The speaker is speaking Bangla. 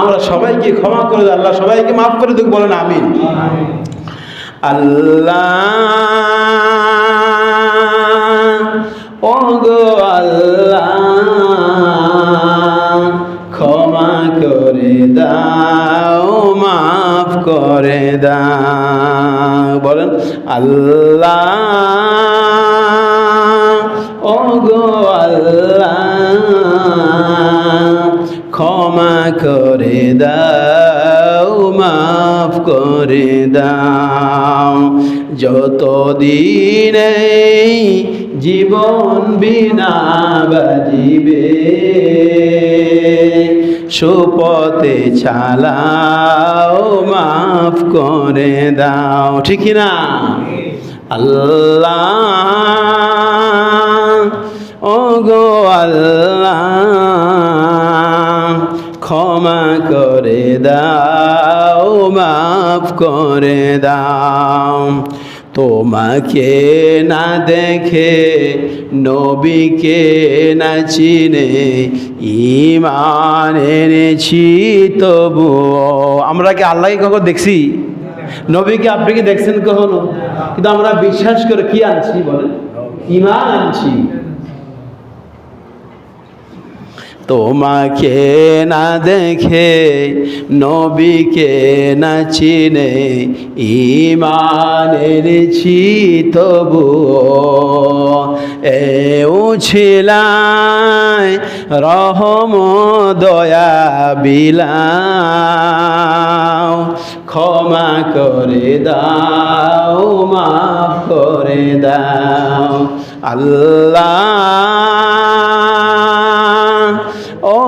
আমরা সবাইকে ক্ষমা করে দেয় আল্লাহ সবাইকে মাফ করে দেখ বলেন আমিন। আল্লাহ ও আল্লাহ, ক্ষমা করে দাও, মাফ করে দাও, বলেন আল্লাহ। করে দাও। যত দিনে জীবন বিনা বাজিবে, সুপথে ছালাও মাফ করে দাও। ঠিক না? আল্লাহ ও গো আল্লাহ ক্ষমা করে দাও, মাফ করে দাও। তোমাকে না দেখে, নবীকে না চিনে ইমান এনেছি তবুও। আমরা কি আল্লাহকে কখন দেখছি? নবীকে আপনি কি দেখছেন কখনো? কিন্তু আমরা বিশ্বাস করে কি আনছি বলেন? ইমান আনছি। তোমাকে না দেখে, নবীকে না চিনে ইমান এনেছি তবু এও ছিলাই রহম দয়া বিলাও। ক্ষমা করে দাও, মাফ করে দাও। আল্লাহ